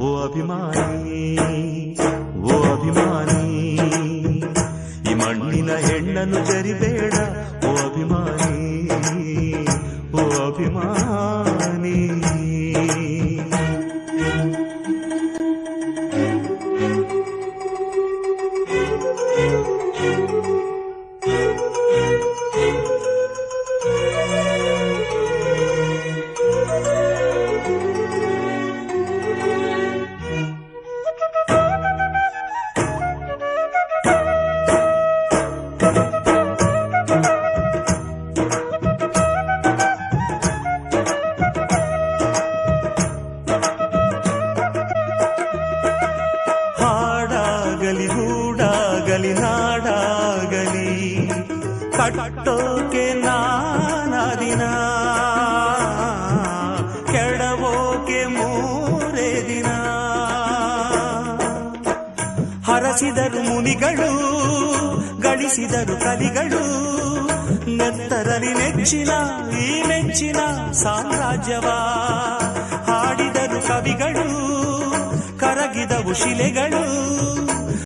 ಓ ಅಭಿಮಾನಿ ಓ ಅಭಿಮಾನಿ ಈ ಮಣ್ಣಿನ ಹೆಣ್ಣನ್ನು ಜರಿಬೇಡ ಓ ಅಭಿಮಾನಿ ಓ ಅಭಿಮಾನಿ ಹಾಡಾಗಲಿ ಹೂಡಾಗಲಿ ನಾಡಾಗಲಿ, ಕಟ್ಟೋಕೆ ನಾನಿನ ಕೆಡವೋಕೆ ಮೂರೇ ದಿನ. ಹರಸಿದರು ಮುನಿಗಳು, ಗಳಿಸಿದರು ಕಲಿಗಳು, ನೆತ್ತರಲಿ ನೆಚ್ಚಿನ, ಈ ನೆಚ್ಚಿನ ಸಾಮ್ರಾಜ್ಯವ. ಹಾಡಿದರು ಕವಿಗಳು, ಕರಗಿದವು ಶಿಲೆಗಳು